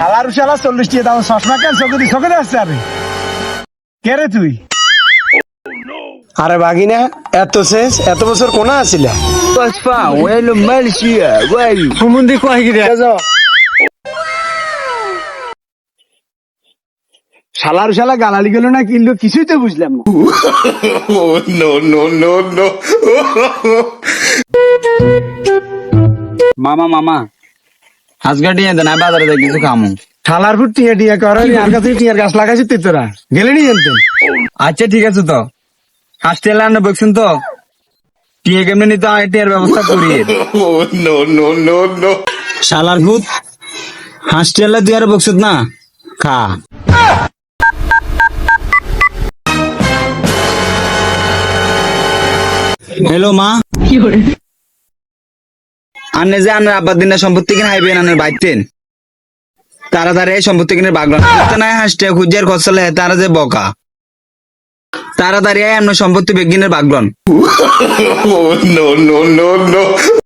শালার শালা চল্লিশ টিয়া দাম চশমা কেন চোখে দি চোখে আসছে আরে। কে রে তুই? আরে বাগিনা এত শেষ? এত বছর কোনা welo. সুমন্দি কয় গিরে শালার শালা গালালি গেল না কিনলো কিছুই তো বুঝলাম না। No. মামা মামা। আজকে দিয়ে দেন বাজারে যাই কিছু খামু। শালার ফুট টিয়া টিয়া করে আর কাছে টিয়ার গাছ লাগাইছিস তুই তোরা। গেলে নি জানতেন আচ্ছা ঠিক আছে তো। হাস্টেল আনে বলছেন তো? টিয়ে কেমনি নিতে আমি টিয়ার ব্যবস্থা করি। no, no, no, no. শালার ভূত হাস্টেলে তুই আর বকছত না? খা। হ্যালো মা আনে যে আনের আব্বার দিনের সম্পত্তি কিনে হাইবেন আনের বাইতেন তারা এই সম্পত্তি কিনে বাগলান নাই হাসতে খুঁজার খসলে, তারা যে বকা। তাড়াতাড়ি আয় আমরা সম্পত্তি বিজ্ঞানের বাগলন